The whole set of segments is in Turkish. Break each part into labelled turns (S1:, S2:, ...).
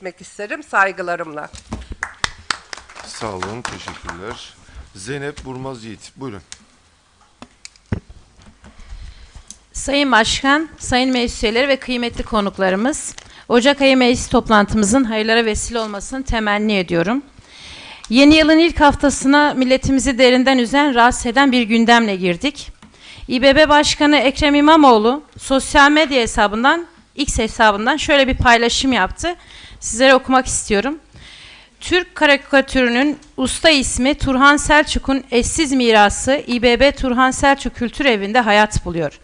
S1: etmek isterim saygılarımla.
S2: Sağ olun, teşekkürler. Zeynep Burmaz Yiğit, buyurun.
S3: Sayın Başkan, Sayın Meclis üyeleri ve kıymetli konuklarımız, Ocak ayı meclis toplantımızın hayırlara vesile olmasını temenni ediyorum. Yeni yılın ilk haftasına milletimizi derinden üzen, rahatsız eden bir gündemle girdik. İBB Başkanı Ekrem İmamoğlu sosyal medya hesabından, X hesabından şöyle bir paylaşım yaptı. Sizlere okumak istiyorum. Türk karikatürünün usta ismi Turhan Selçuk'un eşsiz mirası İBB Turhan Selçuk Kültür Evi'nde hayat buluyor.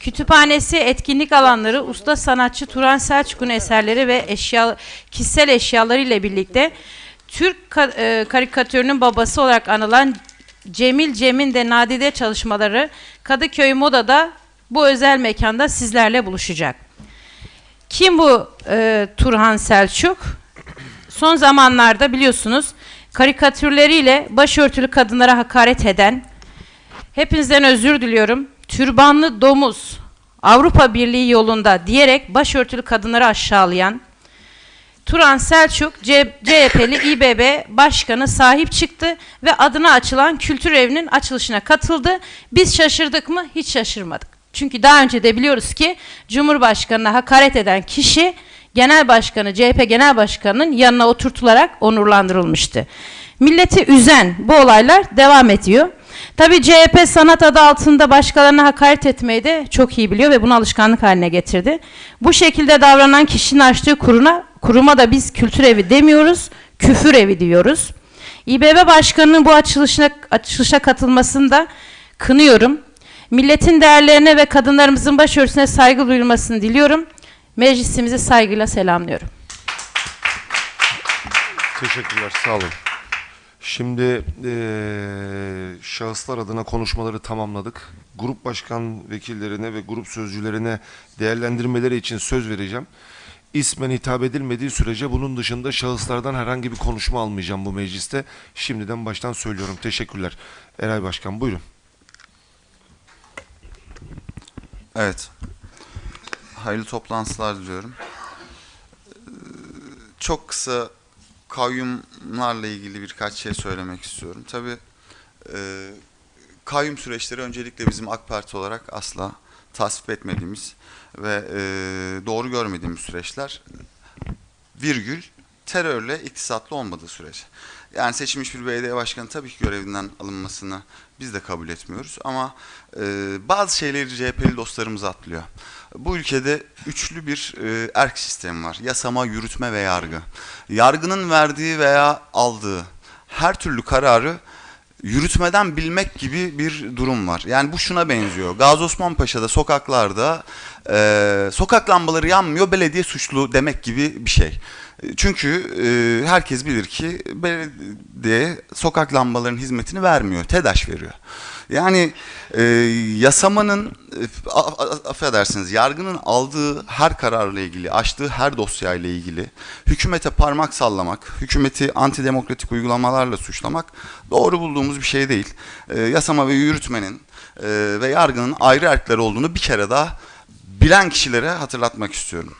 S3: Kütüphanesi, etkinlik alanları, usta sanatçı Turhan Selçuk'un eserleri ve eşya, kişisel eşyaları ile birlikte Türk ka- e, karikatürünün babası olarak anılan Cemil Cem'in de nadide çalışmaları Kadıköy Moda'da bu özel mekanda sizlerle buluşacak. Kim bu e, Turhan Selçuk? Son zamanlarda biliyorsunuz karikatürleriyle başörtülü kadınlara hakaret eden, hepinizden özür diliyorum, türbanlı domuz, Avrupa Birliği yolunda diyerek başörtülü kadınları aşağılayan, Turan Selçuk, CHP'li İBB Başkanı sahip çıktı ve adına açılan kültür evinin açılışına katıldı. Biz şaşırdık mı? Hiç şaşırmadık. Çünkü daha önce de biliyoruz ki Cumhurbaşkanı'na hakaret eden kişi Genel Başkanı, CHP Genel Başkanı'nın yanına oturtularak onurlandırılmıştı. Milleti üzen bu olaylar devam ediyor. Tabii CHP sanat adı altında başkalarına hakaret etmeyi de çok iyi biliyor ve bunu alışkanlık haline getirdi. Bu şekilde davranan kişinin açtığı kuruna, kuruma da biz kültür evi demiyoruz, küfür evi diyoruz. İBB Başkanı'nın bu açılışına, açılışa katılmasını da kınıyorum. Milletin değerlerine ve kadınlarımızın başörtüsüne saygı duyulmasını diliyorum. Meclisimizi saygıyla selamlıyorum.
S2: Teşekkürler, sağ olun. Şimdi eee, şahıslar adına konuşmaları tamamladık. Grup başkan vekillerine ve grup sözcülerine değerlendirmeleri için söz vereceğim. İsmen hitap edilmediği sürece bunun dışında şahıslardan herhangi bir konuşma almayacağım bu mecliste. Şimdiden baştan söylüyorum. Teşekkürler. Eray Başkan buyurun.
S4: Evet. Hayırlı toplantılar diliyorum. Ee, Çok kısa kayyumlarla ilgili birkaç şey söylemek istiyorum. Tabii e, kayyum süreçleri öncelikle bizim AK Parti olarak asla tasvip etmediğimiz ve e, doğru görmediğimiz süreçler virgül terörle iktisatlı olmadığı sürece. Yani seçilmiş bir belediye başkanı tabii ki görevinden alınmasını biz de kabul etmiyoruz ama e, bazı şeyleri CHP'li dostlarımız atlıyor. Bu ülkede üçlü bir e, erk sistemi var. Yasama, yürütme ve yargı. Yargının verdiği veya aldığı her türlü kararı yürütmeden bilmek gibi bir durum var. Yani bu şuna benziyor. Gazi Osman Paşa'da sokaklarda e, sokak lambaları yanmıyor belediye suçlu demek gibi bir şey. Çünkü e, herkes bilir ki belediye sokak lambalarının hizmetini vermiyor. TEDAŞ veriyor. Yani e, yasamanın, e, a- affedersiniz, yargının aldığı her kararla ilgili, açtığı her dosyayla ilgili hükümete parmak sallamak, hükümeti antidemokratik uygulamalarla suçlamak doğru bulduğumuz bir şey değil. E, yasama ve yürütmenin e, ve yargının ayrı erkler olduğunu bir kere daha bilen kişilere hatırlatmak istiyorum.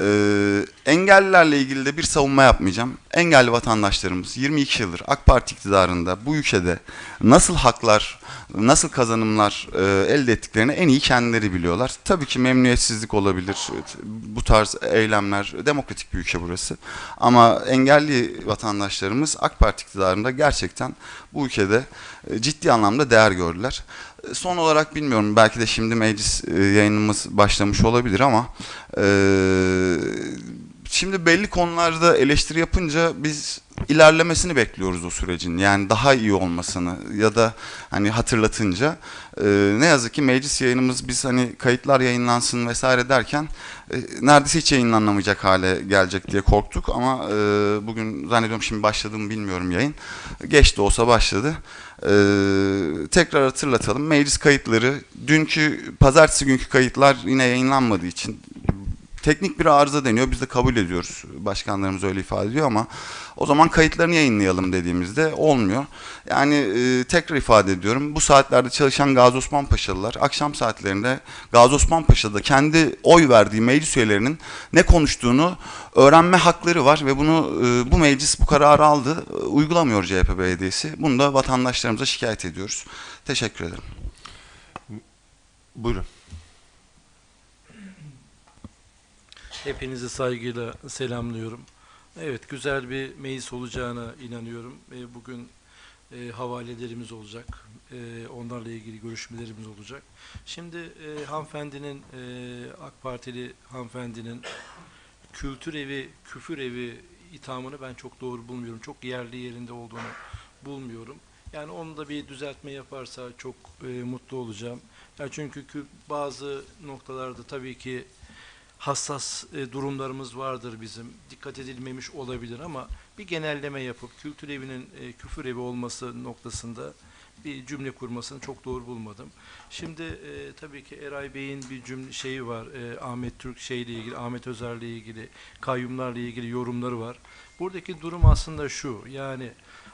S4: Ee, engellilerle ilgili de bir savunma yapmayacağım. Engelli vatandaşlarımız 22 yıldır AK Parti iktidarında bu ülkede nasıl haklar, nasıl kazanımlar e, elde ettiklerini en iyi kendileri biliyorlar. Tabii ki memnuniyetsizlik olabilir. Bu tarz eylemler, demokratik bir ülke burası. Ama engelli vatandaşlarımız AK Parti iktidarında gerçekten bu ülkede e, ciddi anlamda değer gördüler. Son olarak bilmiyorum belki de şimdi meclis e, yayınımız başlamış olabilir ama e, şimdi belli konularda eleştiri yapınca biz ilerlemesini bekliyoruz o sürecin. Yani daha iyi olmasını ya da hani hatırlatınca e, ne yazık ki meclis yayınımız biz hani kayıtlar yayınlansın vesaire derken e, neredeyse hiç yayınlanamayacak hale gelecek diye korktuk ama e, bugün zannediyorum şimdi başladı bilmiyorum yayın. Geç de olsa başladı. Ee, tekrar hatırlatalım. Meclis kayıtları dünkü pazartesi günkü kayıtlar yine yayınlanmadığı için teknik bir arıza deniyor. Biz de kabul ediyoruz. Başkanlarımız öyle ifade ediyor ama o zaman kayıtlarını yayınlayalım dediğimizde olmuyor. Yani e, tekrar ifade ediyorum. Bu saatlerde çalışan Gazi Osman Paşalılar akşam saatlerinde Gazi Osman Paşa'da kendi oy verdiği meclis üyelerinin ne konuştuğunu öğrenme hakları var ve bunu e, bu meclis bu kararı aldı. E, Uygulamıyor CHP belediyesi. Bunu da vatandaşlarımıza şikayet ediyoruz. Teşekkür ederim.
S2: Buyurun.
S5: Hepinizi saygıyla selamlıyorum. Evet, güzel bir meclis olacağına inanıyorum. E, bugün e, havalelerimiz olacak. E, onlarla ilgili görüşmelerimiz olacak. Şimdi e, hanımefendinin, e, AK Partili hanımefendinin kültür evi, küfür evi ithamını ben çok doğru bulmuyorum. Çok yerli yerinde olduğunu bulmuyorum. Yani onu da bir düzeltme yaparsa çok e, mutlu olacağım. Ya çünkü kü- bazı noktalarda tabii ki hassas e, durumlarımız vardır bizim. Dikkat edilmemiş olabilir ama bir genelleme yapıp kültür evinin e, küfür evi olması noktasında bir cümle kurmasını çok doğru bulmadım. Şimdi e, tabii ki Eray Bey'in bir cümle şeyi var. e, Ahmet Türk şeyle ilgili, Ahmet Özer'le ilgili, kayyumlarla ilgili yorumları var. Buradaki durum aslında şu. Yani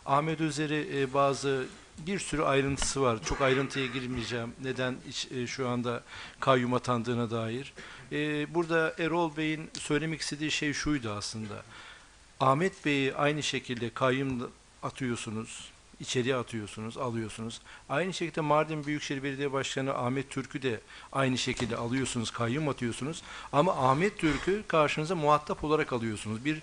S5: Ahmet Özer'i e, bazı bir sürü ayrıntısı var. Çok ayrıntıya girmeyeceğim. Neden iç- e, şu anda kayyum atandığına dair. E, burada Erol Bey'in söylemek istediği şey şuydu aslında. Ahmet Bey'i aynı şekilde kayyum atıyorsunuz, içeriye atıyorsunuz, alıyorsunuz. Aynı şekilde Mardin Büyükşehir Belediye Başkanı Ahmet Türk'ü de aynı şekilde alıyorsunuz, kayyum atıyorsunuz. Ama Ahmet Türk'ü karşınıza muhatap olarak alıyorsunuz. Bir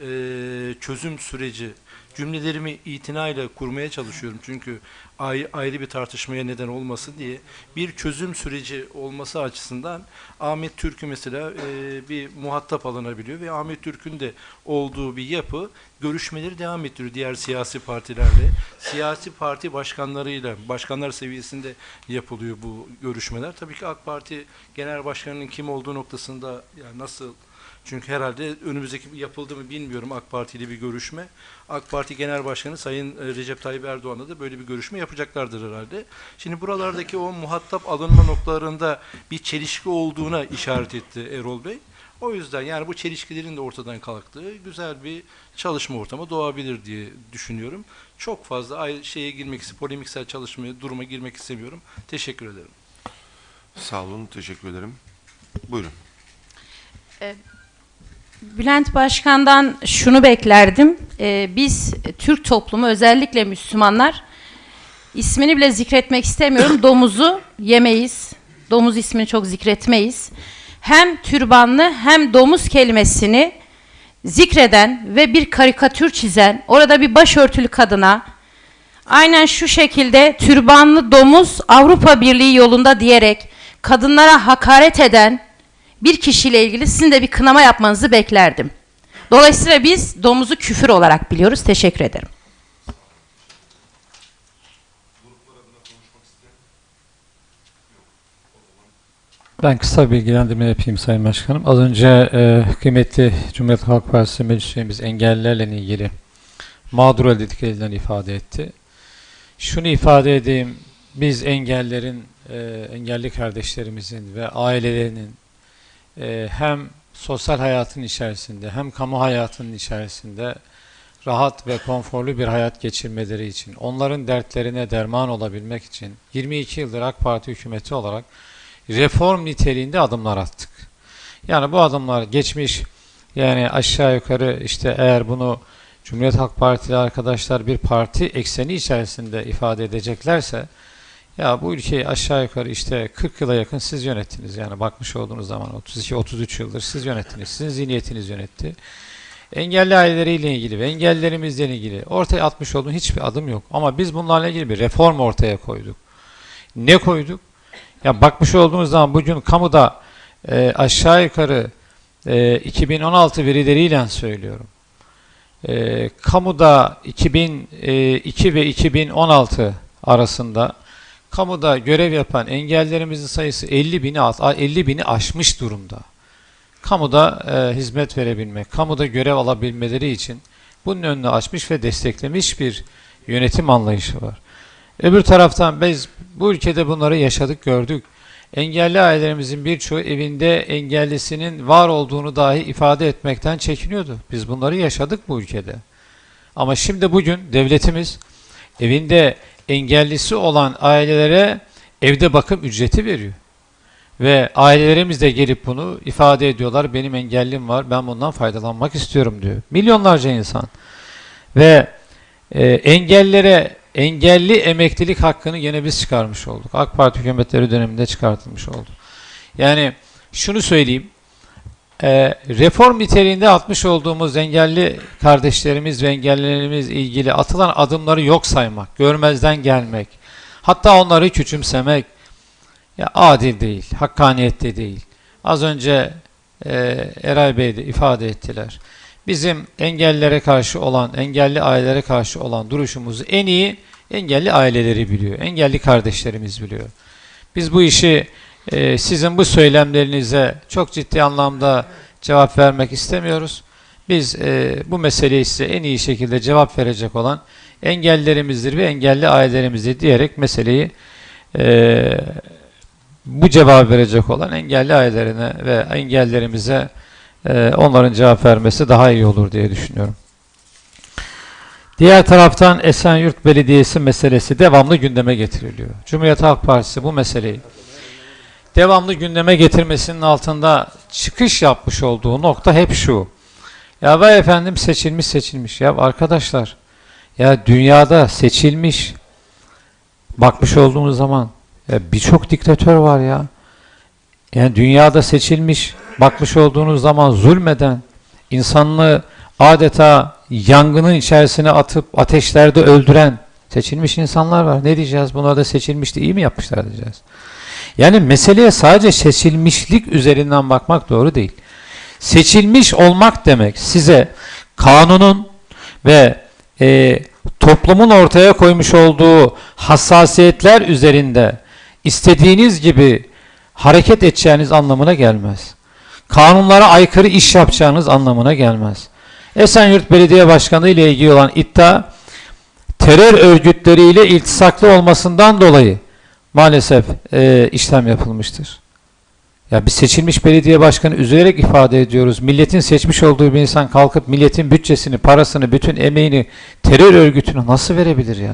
S5: e, çözüm süreci, cümlelerimi itinayla kurmaya çalışıyorum. Çünkü ayrı, ayrı bir tartışmaya neden olmasın diye bir çözüm süreci olması açısından Ahmet Türk'ü mesela e, bir muhatap alınabiliyor ve Ahmet Türk'ün de olduğu bir yapı görüşmeleri devam ettiriyor diğer siyasi partilerle. Siyasi parti başkanlarıyla, başkanlar seviyesinde yapılıyor bu görüşmeler. Tabii ki AK Parti Genel Başkanı'nın kim olduğu noktasında yani nasıl çünkü herhalde önümüzdeki yapıldı mı bilmiyorum AK Parti ile bir görüşme. AK Parti Genel Başkanı Sayın e, Recep Tayyip Erdoğan'la da böyle bir görüşme yapacaklardır herhalde. Şimdi buralardaki o muhatap alınma noktalarında bir çelişki olduğuna işaret etti Erol Bey. O yüzden yani bu çelişkilerin de ortadan kalktığı güzel bir çalışma ortamı doğabilir diye düşünüyorum. Çok fazla ay- şeye girmek, polemiksel çalışmaya, duruma girmek istemiyorum. Teşekkür ederim.
S2: Sağ olun. Teşekkür ederim. Buyurun.
S3: Bülent Başkan'dan şunu beklerdim. Ee, biz Türk toplumu özellikle Müslümanlar ismini bile zikretmek istemiyorum. Domuzu yemeyiz. Domuz ismini çok zikretmeyiz. Hem türbanlı hem domuz kelimesini zikreden ve bir karikatür çizen orada bir başörtülü kadına aynen şu şekilde türbanlı domuz Avrupa Birliği yolunda diyerek kadınlara hakaret eden bir kişiyle ilgili sizin de bir kınama yapmanızı beklerdim. Dolayısıyla biz domuzu küfür olarak biliyoruz. Teşekkür ederim.
S6: Ben kısa bilgilendirme yapayım Sayın Başkanım. Az önce e, kıymetli Cumhuriyet Halk Partisi meclis üyemiz engellilerle ilgili mağdur dedik elinden ifade etti. Şunu ifade edeyim, biz engellerin, e, engelli kardeşlerimizin ve ailelerinin e, hem sosyal hayatın içerisinde hem kamu hayatının içerisinde rahat ve konforlu bir hayat geçirmeleri için, onların dertlerine derman olabilmek için 22 yıldır AK Parti hükümeti olarak reform niteliğinde adımlar attık. Yani bu adımlar geçmiş yani aşağı yukarı işte eğer bunu Cumhuriyet Halk Partili arkadaşlar bir parti ekseni içerisinde ifade edeceklerse ya bu ülkeyi aşağı yukarı işte 40 yıla yakın siz yönettiniz. Yani bakmış olduğunuz zaman 32-33 yıldır siz yönettiniz. Sizin zihniyetiniz yönetti. Engelli aileleriyle ilgili ve engellerimizle ilgili ortaya atmış olduğum hiçbir adım yok. Ama biz bunlarla ilgili bir reform ortaya koyduk. Ne koyduk? Ya bakmış olduğumuz zaman bugün kamuda e, aşağı yukarı e, 2016 verileriyle söylüyorum. E, kamuda 2002 ve 2016 arasında kamuda görev yapan engellerimizin sayısı 50 bini, alt- 50 bini aşmış durumda. Kamuda e, hizmet verebilmek, kamuda görev alabilmeleri için bunun önünü açmış ve desteklemiş bir yönetim anlayışı var. Öbür taraftan biz bu ülkede bunları yaşadık, gördük. engelli ailelerimizin birçoğu evinde engellisinin var olduğunu dahi ifade etmekten çekiniyordu. Biz bunları yaşadık bu ülkede. Ama şimdi bugün devletimiz evinde engellisi olan ailelere evde bakım ücreti veriyor. Ve ailelerimiz de gelip bunu ifade ediyorlar. Benim engellim var, ben bundan faydalanmak istiyorum diyor. Milyonlarca insan. Ve e, engellere engelli emeklilik hakkını yine biz çıkarmış olduk. AK Parti hükümetleri döneminde çıkartılmış oldu. Yani şunu söyleyeyim. E, reform niteliğinde atmış olduğumuz engelli kardeşlerimiz ve engellilerimiz ilgili atılan adımları yok saymak, görmezden gelmek, hatta onları küçümsemek ya adil değil, hakkaniyette değil. Az önce e, Eray Bey de ifade ettiler. Bizim engellilere karşı olan, engelli ailelere karşı olan duruşumuzu en iyi engelli aileleri biliyor, engelli kardeşlerimiz biliyor. Biz bu işi e, sizin bu söylemlerinize çok ciddi anlamda cevap vermek istemiyoruz. Biz e, bu meseleyi size en iyi şekilde cevap verecek olan engellerimizdir ve engelli ailelerimizdir diyerek meseleyi e, bu cevabı verecek olan engelli ailelerine ve engellerimize e, onların cevap vermesi daha iyi olur diye düşünüyorum. Diğer taraftan Esenyurt Belediyesi meselesi devamlı gündeme getiriliyor. Cumhuriyet Halk Partisi bu meseleyi devamlı gündeme getirmesinin altında çıkış yapmış olduğu nokta hep şu. Ya vay efendim seçilmiş seçilmiş. Ya arkadaşlar ya dünyada seçilmiş bakmış olduğumuz zaman birçok diktatör var ya. Yani dünyada seçilmiş bakmış olduğunuz zaman zulmeden insanlığı adeta yangının içerisine atıp ateşlerde öldüren seçilmiş insanlar var. Ne diyeceğiz? Bunlar da seçilmişti. iyi mi yapmışlar diyeceğiz. Yani meseleye sadece seçilmişlik üzerinden bakmak doğru değil. Seçilmiş olmak demek size kanunun ve e, toplumun ortaya koymuş olduğu hassasiyetler üzerinde istediğiniz gibi hareket edeceğiniz anlamına gelmez. Kanunlara aykırı iş yapacağınız anlamına gelmez. Esenyurt Belediye Başkanı ile ilgili olan iddia terör örgütleriyle iltisaklı olmasından dolayı maalesef e, işlem yapılmıştır. Ya bir seçilmiş belediye başkanı üzülerek ifade ediyoruz. Milletin seçmiş olduğu bir insan kalkıp milletin bütçesini, parasını, bütün emeğini terör örgütüne nasıl verebilir ya?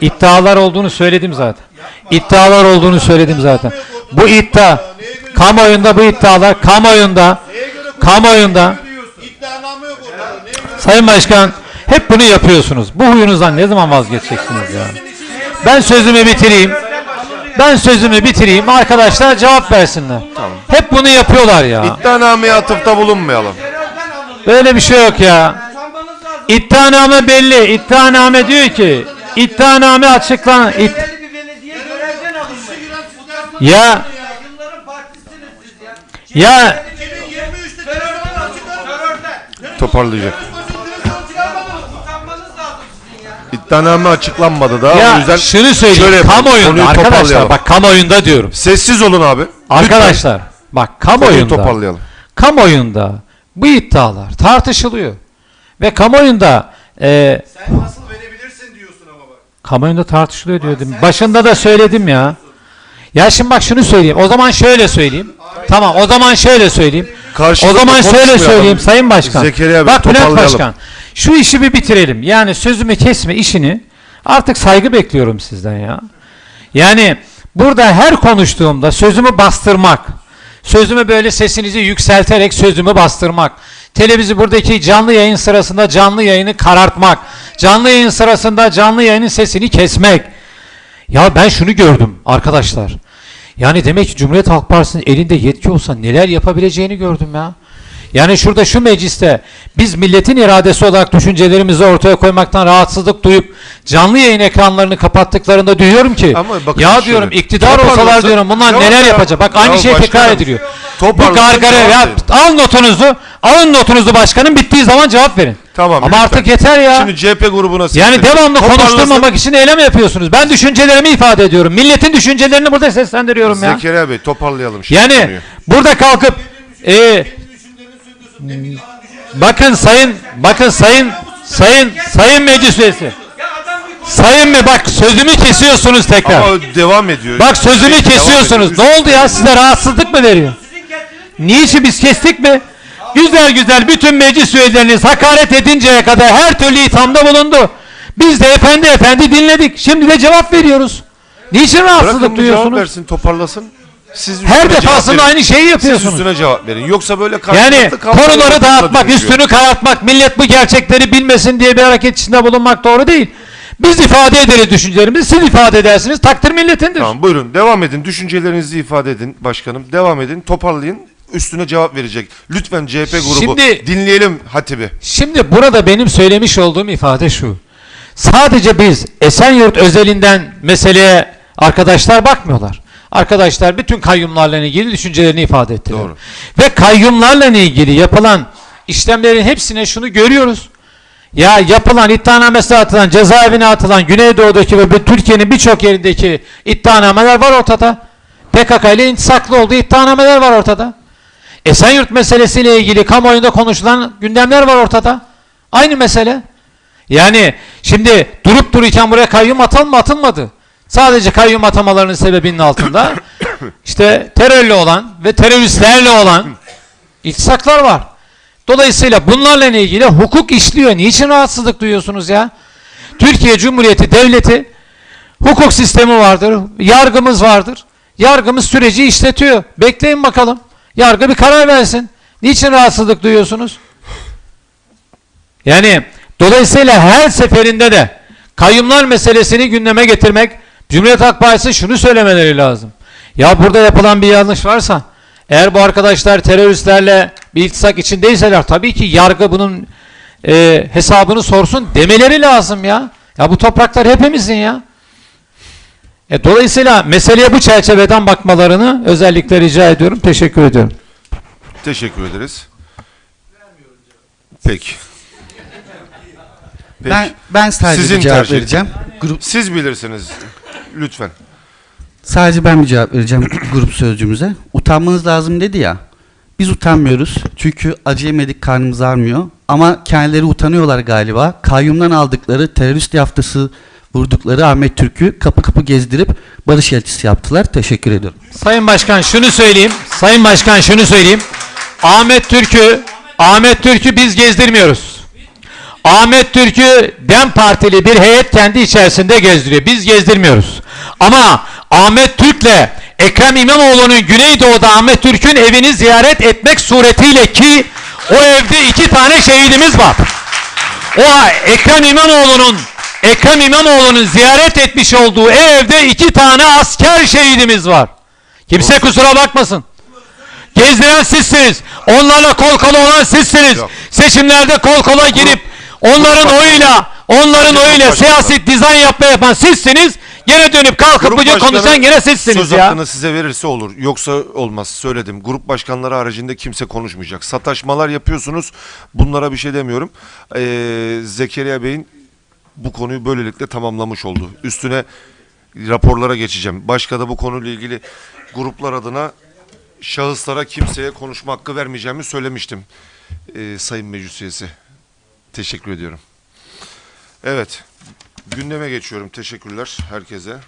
S6: İddialar olduğunu söyledim zaten. İddialar olduğunu söyledim zaten. Bu iddia, kamuoyunda bu iddialar, kamuoyunda, kamuoyunda, Sayın Başkan hep bunu yapıyorsunuz. Bu huyunuzdan ne zaman vazgeçeceksiniz ya? Ben sözümü bitireyim. Ben sözümü bitireyim. Arkadaşlar cevap versinler. Hep bunu yapıyorlar ya.
S2: İddianameye atıfta bulunmayalım.
S6: Böyle bir şey yok ya. İddianame belli. İddianame diyor ki iddianame açıklan. id- ya
S7: ya.
S6: ya
S7: 2023'te terörden açıklar. Terörden.
S2: Toparlayacak. İddianame açıklanmadı daha. o
S6: ya
S2: yüzden
S6: şunu söyleyeyim.
S2: şöyle
S6: kamuoyunda
S2: konuyu
S6: arkadaşlar bak kamuoyunda diyorum.
S2: Sessiz olun abi.
S6: Arkadaşlar bak
S2: Lütfen konuyu
S6: kamuoyunda
S2: toparlayalım.
S6: kamuoyunda bu iddialar tartışılıyor. Ve kamuoyunda e,
S7: Sen nasıl verebilirsin diyorsun ama bak.
S6: kamuoyunda tartışılıyor diyordum. Başında da söyledim ya. Ya şimdi bak şunu söyleyeyim. O zaman şöyle söyleyeyim. Tamam o zaman şöyle söyleyeyim. O zaman şöyle söyleyeyim Sayın Başkan.
S2: Zekeriya Bey,
S6: Bak Bülent
S2: toparlayalım.
S6: Başkan. Şu işi bir bitirelim. Yani sözümü kesme işini artık saygı bekliyorum sizden ya. Yani burada her konuştuğumda sözümü bastırmak, sözümü böyle sesinizi yükselterek sözümü bastırmak, televizyon buradaki canlı yayın sırasında canlı yayını karartmak, canlı yayın sırasında canlı yayının sesini kesmek. Ya ben şunu gördüm arkadaşlar. Yani demek ki Cumhuriyet Halk Partisi'nin elinde yetki olsa neler yapabileceğini gördüm ya. Yani şurada şu mecliste biz milletin iradesi olarak düşüncelerimizi ortaya koymaktan rahatsızlık duyup canlı yayın ekranlarını kapattıklarında diyorum ki
S2: Ama bakın
S6: ya
S2: şöyle,
S6: diyorum iktidar olsalar diyorum bunlar
S2: Ya
S6: neler
S2: ya,
S6: yapacak. Bak aynı
S2: ya
S6: şey tekrar ediliyor. Bu gargara ya alın notunuzu alın notunuzu başkanım bittiği zaman cevap verin.
S2: Tamam,
S6: Ama
S2: lütfen.
S6: artık yeter ya.
S2: Şimdi CHP grubuna
S6: Yani devamlı konuşturmamak için eylem yapıyorsunuz. Ben düşüncelerimi ifade ediyorum. Milletin düşüncelerini burada seslendiriyorum ya.
S2: Zekeriya Bey toparlayalım şimdi
S6: Yani
S2: konuyu.
S6: burada kalkıp e, bakın sayın bakın sayın sayın sayın meclis üyesi. Sayın mı bak sözümü kesiyorsunuz tekrar.
S2: Ama devam ediyor.
S6: Bak sözümü kesiyorsunuz. Ne oldu ya size rahatsızlık mı veriyor? Niçin biz kestik mi? Güzel güzel bütün meclis üyeleriniz hakaret edinceye kadar her türlü ithamda bulundu. Biz de efendi efendi dinledik. Şimdi de cevap veriyoruz. Niçin
S2: Bırakın
S6: rahatsızlık
S2: bir cevap
S6: duyuyorsunuz?
S2: versin, toparlasın. Siz
S6: Her defasında aynı şeyi
S2: Siz
S6: yapıyorsunuz.
S2: üstüne cevap verin. Yoksa böyle
S6: Yani konuları dağıtmak, üstünü karartmak, millet bu gerçekleri bilmesin diye bir hareket içinde bulunmak doğru değil. Biz ifade ederiz düşüncelerimizi, siz ifade edersiniz, takdir milletindir.
S2: Tamam buyurun devam edin. Düşüncelerinizi ifade edin başkanım. Devam edin. Toparlayın. Üstüne cevap verecek. Lütfen CHP grubu
S6: Şimdi-
S2: dinleyelim Hatibi.
S6: Şimdi burada benim söylemiş olduğum ifade şu. Sadece biz Esenyurt özelinden meseleye arkadaşlar bakmıyorlar. Arkadaşlar bütün kayyumlarla ilgili düşüncelerini ifade ettiler.
S2: Doğru.
S6: Ve kayyumlarla ilgili yapılan işlemlerin hepsine şunu görüyoruz. Ya yapılan iddianamesi atılan, cezaevine atılan Güneydoğu'daki ve Türkiye'nin birçok yerindeki iddianameler var ortada. PKK ile intisaklı olduğu iddianameler var ortada. Esenyurt meselesiyle ilgili kamuoyunda konuşulan gündemler var ortada. Aynı mesele. Yani şimdi durup dururken buraya kayyum atalım mı atılmadı. Sadece kayyum atamalarının sebebinin altında işte terörle olan ve teröristlerle olan iltisaklar var. Dolayısıyla bunlarla ilgili hukuk işliyor. Niçin rahatsızlık duyuyorsunuz ya? Türkiye Cumhuriyeti Devleti hukuk sistemi vardır, yargımız vardır. Yargımız süreci işletiyor. Bekleyin bakalım. Yargı bir karar versin. Niçin rahatsızlık duyuyorsunuz? Yani dolayısıyla her seferinde de kayyumlar meselesini gündeme getirmek Cumhuriyet Halk Partisi şunu söylemeleri lazım. Ya burada yapılan bir yanlış varsa eğer bu arkadaşlar teröristlerle bir iltisak içindeyseler tabii ki yargı bunun e, hesabını sorsun demeleri lazım ya. Ya bu topraklar hepimizin ya. E, dolayısıyla meseleye bu çerçeveden bakmalarını özellikle rica ediyorum. Teşekkür ediyorum.
S2: Teşekkür ederiz. Peki. Peki.
S8: Ben ben sadece
S2: Sizin
S8: cevap
S2: tercih.
S8: vereceğim. Grup
S2: Siz bilirsiniz. Lütfen.
S8: sadece ben bir cevap vereceğim grup sözcümüze. Utanmanız lazım dedi ya. Biz utanmıyoruz. Çünkü acı yemedik karnımız ağrmıyor. Ama kendileri utanıyorlar galiba. Kayyumdan aldıkları terörist yaftası vurdukları Ahmet Türk'ü kapı kapı gezdirip barış elçisi yaptılar. Teşekkür ediyorum.
S6: Sayın Başkan şunu söyleyeyim. Sayın Başkan şunu söyleyeyim. Ahmet Türk'ü Ahmet Türk'ü biz gezdirmiyoruz. Ahmet Türk'ü DEM Partili bir heyet kendi içerisinde gezdiriyor. Biz gezdirmiyoruz. Ama Ahmet Türk'le Ekrem İmamoğlu'nun Güneydoğu'da Ahmet Türk'ün evini ziyaret etmek suretiyle ki o evde iki tane şehidimiz var. O Ekrem İmamoğlu'nun Ekrem İmamoğlu'nun ziyaret etmiş olduğu evde iki tane asker şehidimiz var. Kimse kusura bakmasın. Gezdiren sizsiniz. Onlarla kol kola olan sizsiniz.
S2: Yok.
S6: Seçimlerde kol kola girip onların oyuyla onların oyuyla siyasi dizayn yapma yapan sizsiniz. Gene dönüp kalkıp
S2: başkanı
S6: konuşan gene sizsiniz
S2: söz
S6: ya.
S2: hakkını size verirse olur. Yoksa olmaz. Söyledim. Grup başkanları haricinde kimse konuşmayacak. Sataşmalar yapıyorsunuz. Bunlara bir şey demiyorum. Ee, Zekeriya Bey'in bu konuyu böylelikle tamamlamış oldu. Üstüne raporlara geçeceğim. Başka da bu konuyla ilgili gruplar adına şahıslara kimseye konuşma hakkı vermeyeceğimi söylemiştim. Ee, Sayın Meclis Üyesi. Teşekkür ediyorum. Evet. Gündeme geçiyorum. Teşekkürler herkese.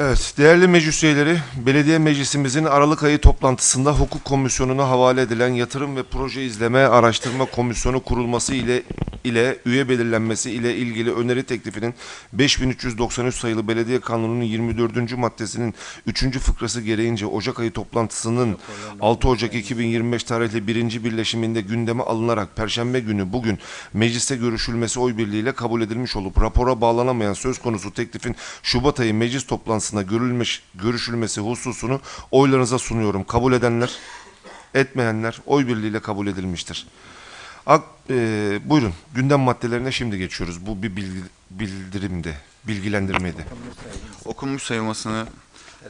S2: Evet, değerli meclis üyeleri, belediye meclisimizin Aralık ayı toplantısında hukuk komisyonuna havale edilen yatırım ve proje izleme araştırma komisyonu kurulması ile ile üye belirlenmesi ile ilgili öneri teklifinin 5393 sayılı belediye kanununun 24. maddesinin 3. fıkrası gereğince Ocak ayı toplantısının 6 Ocak 2025 tarihli birinci birleşiminde gündeme alınarak Perşembe günü bugün mecliste görüşülmesi oy birliğiyle kabul edilmiş olup rapora bağlanamayan söz konusu teklifin Şubat ayı meclis toplantısında görülmüş, görüşülmesi hususunu oylarınıza sunuyorum. Kabul edenler, etmeyenler oy birliğiyle kabul edilmiştir. Ak, e, buyurun gündem maddelerine şimdi geçiyoruz. Bu bir bilgi, bildirimdi, bilgilendirmeydi.
S4: Okunmuş sayılmasını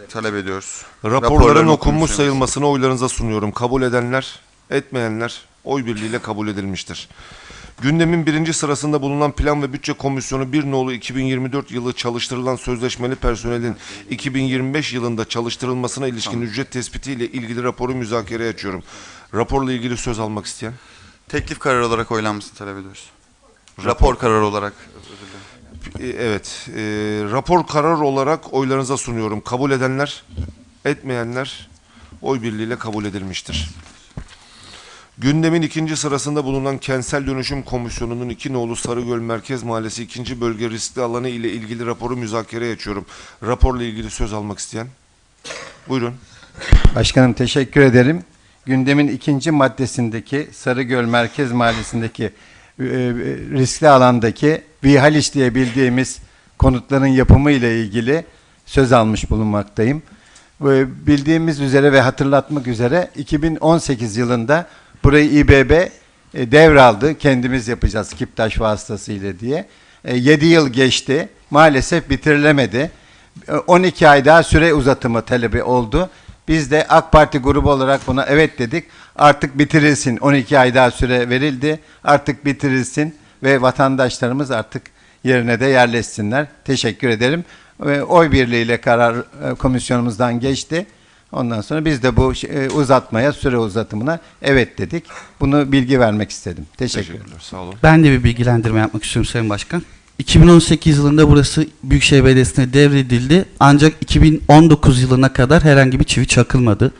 S4: talep ediyoruz.
S2: Raporların okunmuş sayılmasını oylarınıza sunuyorum. Kabul edenler, etmeyenler oy birliğiyle kabul edilmiştir. Gündemin birinci sırasında bulunan Plan ve Bütçe Komisyonu 1 nolu 2024 yılı çalıştırılan sözleşmeli personelin 2025 yılında çalıştırılmasına ilişkin ücret tespiti ile ilgili raporu müzakereye açıyorum. Raporla ilgili söz almak isteyen.
S4: Teklif kararı olarak oylanmasını talep ediyoruz. Rapor kararı olarak
S2: E, Evet, e, rapor karar olarak oylarınıza sunuyorum. Kabul edenler, etmeyenler oy birliğiyle kabul edilmiştir. Gündemin ikinci sırasında bulunan Kentsel Dönüşüm Komisyonu'nun iki nolu Sarıgöl Merkez Mahallesi 2. Bölge riskli alanı ile ilgili raporu müzakereye açıyorum. Raporla ilgili söz almak isteyen. Buyurun.
S9: Başkanım teşekkür ederim. Gündemin ikinci maddesindeki Sarıgöl Merkez Mahallesi'ndeki e, e, riskli alandaki Vihaliç diye bildiğimiz konutların yapımı ile ilgili söz almış bulunmaktayım. Bildiğimiz üzere ve hatırlatmak üzere 2018 yılında burayı İBB e, devraldı. Kendimiz yapacağız Kiptaş vasıtasıyla diye. 7 yıl geçti. Maalesef bitirilemedi. 12 ay daha süre uzatımı talebi oldu. Biz de AK Parti grubu olarak buna evet dedik. Artık bitirilsin. 12 ay daha süre verildi. Artık bitirilsin ve vatandaşlarımız artık yerine de yerleşsinler. Teşekkür ederim. Oy birliğiyle karar e, komisyonumuzdan geçti. Ondan sonra biz de bu e, uzatmaya, süre uzatımına evet dedik. Bunu bilgi vermek istedim. Teşekkür ederim.
S2: Teşekkürler. Sağ olun.
S8: Ben de bir bilgilendirme yapmak istiyorum Sayın Başkan. 2018 yılında burası Büyükşehir Belediyesi'ne devredildi. Ancak 2019 yılına kadar herhangi bir çivi çakılmadı.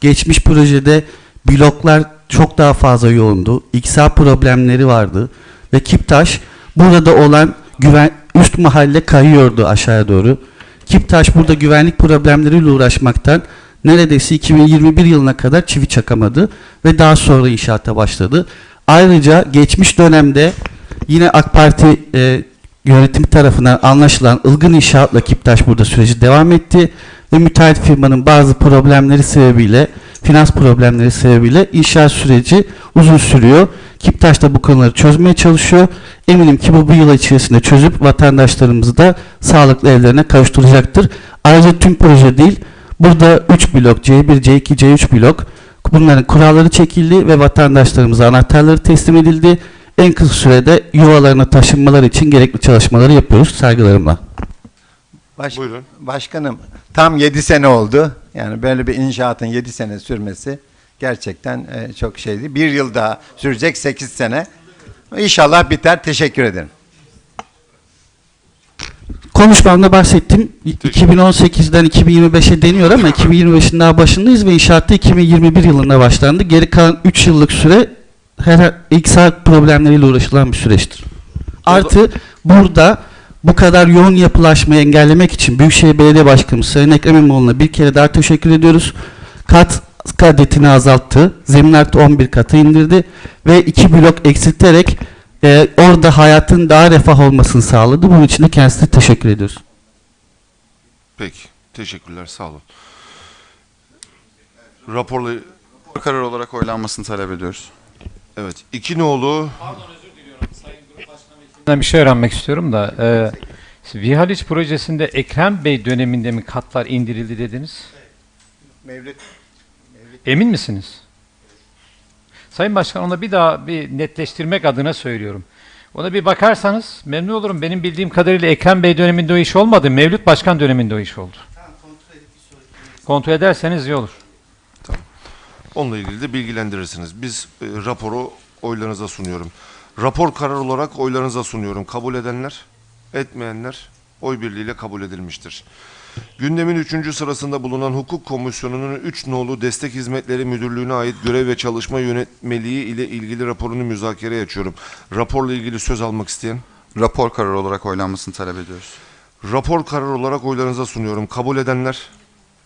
S8: Geçmiş projede bloklar çok daha fazla yoğundu. İksar problemleri vardı. Ve Kiptaş burada olan güven, üst mahalle kayıyordu aşağıya doğru. Kiptaş burada güvenlik problemleriyle uğraşmaktan neredeyse 2021 yılına kadar çivi çakamadı ve daha sonra inşaata başladı. Ayrıca geçmiş dönemde yine AK Parti e, yönetimi tarafından anlaşılan ılgın inşaatla Kiptaş burada süreci devam etti ve müteahhit firmanın bazı problemleri sebebiyle finans problemleri sebebiyle inşaat süreci uzun sürüyor. Kiptaş da bu konuları çözmeye çalışıyor. Eminim ki bu bir yıl içerisinde çözüp vatandaşlarımızı da sağlıklı evlerine kavuşturacaktır. Ayrıca tüm proje değil, burada 3 blok, C1, C2, C3 blok bunların kuralları çekildi ve vatandaşlarımıza anahtarları teslim edildi. En kısa sürede yuvalarına taşınmaları için gerekli çalışmaları yapıyoruz saygılarımla.
S9: Baş-
S2: Buyurun.
S9: Başkanım tam 7 sene oldu. Yani böyle bir inşaatın 7 sene sürmesi gerçekten e, çok şeydi. Bir yıl daha sürecek 8 sene. İnşallah biter. Teşekkür ederim.
S8: Konuşmamda bahsettim. 2018'den 2025'e deniyor ama 2025'in daha başındayız ve inşaatta 2021 yılında başlandı. Geri kalan 3 yıllık süre her iksar problemleriyle uğraşılan bir süreçtir. Artı burada bu kadar yoğun yapılaşmayı engellemek için Büyükşehir Belediye Başkanımız Sayın Ekrem İmamoğlu'na bir kere daha teşekkür ediyoruz. Kat kadetini azalttı. Zemin artı 11 katı indirdi ve iki blok eksilterek e, orada hayatın daha refah olmasını sağladı. Bunun için de kendisine teşekkür ediyoruz.
S2: Peki. Teşekkürler. Sağ olun. Raporla
S4: rapor kararı olarak oylanmasını talep ediyoruz.
S2: evet. İki nolu
S6: Ben bir şey öğrenmek istiyorum da. E, Vihaliç projesinde Ekrem Bey döneminde mi katlar indirildi dediniz? Emin misiniz? Sayın Başkan ona bir daha bir netleştirmek adına söylüyorum. Ona bir bakarsanız memnun olurum. Benim bildiğim kadarıyla Ekrem Bey döneminde o iş olmadı. Mevlüt Başkan döneminde o iş oldu. Kontrol ederseniz iyi olur.
S2: Onunla ilgili de bilgilendirirsiniz. Biz e, raporu oylarınıza sunuyorum. Rapor karar olarak oylarınıza sunuyorum. Kabul edenler, etmeyenler oy birliğiyle kabul edilmiştir. Gündemin üçüncü sırasında bulunan Hukuk Komisyonu'nun 3 nolu Destek Hizmetleri Müdürlüğü'ne ait görev ve çalışma yönetmeliği ile ilgili raporunu müzakereye açıyorum. Raporla ilgili söz almak isteyen.
S4: Rapor kararı olarak oylanmasını talep ediyoruz.
S2: Rapor karar olarak oylarınıza sunuyorum. Kabul edenler,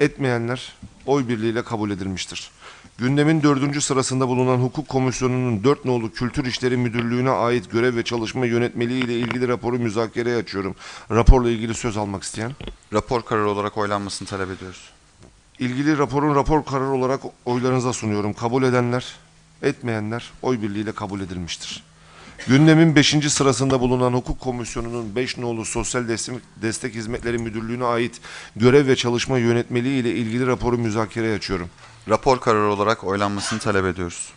S2: etmeyenler oy birliğiyle kabul edilmiştir. Gündemin dördüncü sırasında bulunan Hukuk Komisyonu'nun dört nolu Kültür İşleri Müdürlüğü'ne ait görev ve çalışma yönetmeliği ile ilgili raporu müzakereye açıyorum. Raporla ilgili söz almak isteyen.
S4: Rapor kararı olarak oylanmasını talep ediyoruz.
S2: İlgili raporun rapor kararı olarak oylarınıza sunuyorum. Kabul edenler, etmeyenler oy birliğiyle kabul edilmiştir. Gündemin 5. sırasında bulunan Hukuk Komisyonu'nun 5 nolu Sosyal Destek, Destek Hizmetleri Müdürlüğü'ne ait görev ve çalışma yönetmeliği ile ilgili raporu müzakereye açıyorum.
S4: Rapor kararı olarak oylanmasını talep ediyoruz.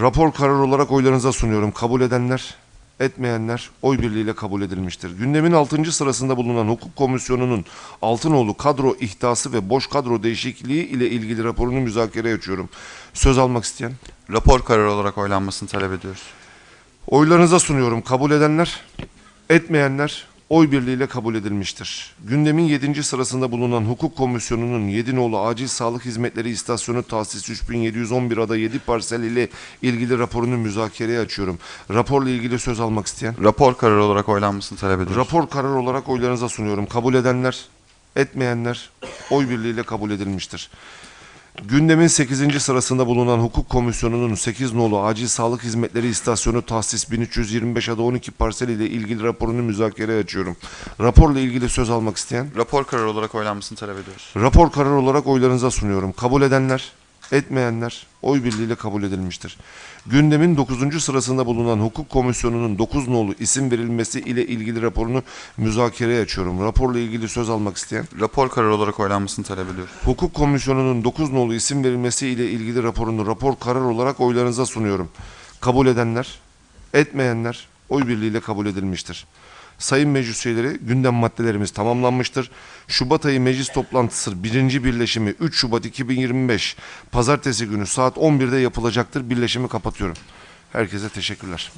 S2: Rapor kararı olarak oylarınıza sunuyorum. Kabul edenler, etmeyenler oy birliğiyle kabul edilmiştir. Gündemin 6. sırasında bulunan Hukuk Komisyonu'nun Altınoğlu kadro ihtası ve boş kadro değişikliği ile ilgili raporunu müzakereye açıyorum. Söz almak isteyen.
S4: Rapor kararı olarak oylanmasını talep ediyoruz.
S2: Oylarınıza sunuyorum. Kabul edenler, etmeyenler oy birliğiyle kabul edilmiştir. Gündemin 7. sırasında bulunan Hukuk Komisyonu'nun 7 nolu Acil Sağlık Hizmetleri İstasyonu tahsis 3711 ada 7 parsel ile ilgili raporunu müzakereye açıyorum. Raporla ilgili söz almak isteyen.
S4: Rapor kararı olarak oylanmasını talep ediyoruz.
S2: Rapor karar olarak oylarınıza sunuyorum. Kabul edenler, etmeyenler oy birliğiyle kabul edilmiştir. Gündemin 8. sırasında bulunan Hukuk Komisyonu'nun 8 nolu Acil Sağlık Hizmetleri İstasyonu tahsis 1325 ada 12 parsel ile ilgili raporunu müzakereye açıyorum. Raporla ilgili söz almak isteyen.
S4: Rapor kararı olarak oylanmasını talep ediyoruz.
S2: Rapor karar olarak oylarınıza sunuyorum. Kabul edenler, etmeyenler oy birliğiyle kabul edilmiştir. Gündemin 9. sırasında bulunan Hukuk Komisyonu'nun 9 nolu isim verilmesi ile ilgili raporunu müzakereye açıyorum. Raporla ilgili söz almak isteyen.
S4: Rapor kararı olarak oylanmasını talep ediyoruz.
S2: Hukuk Komisyonu'nun 9 nolu isim verilmesi ile ilgili raporunu rapor karar olarak oylarınıza sunuyorum. Kabul edenler, etmeyenler oy birliğiyle kabul edilmiştir. Sayın meclis üyeleri gündem maddelerimiz tamamlanmıştır. Şubat ayı meclis toplantısı birinci birleşimi 3 Şubat 2025 pazartesi günü saat 11'de yapılacaktır. Birleşimi kapatıyorum. Herkese teşekkürler.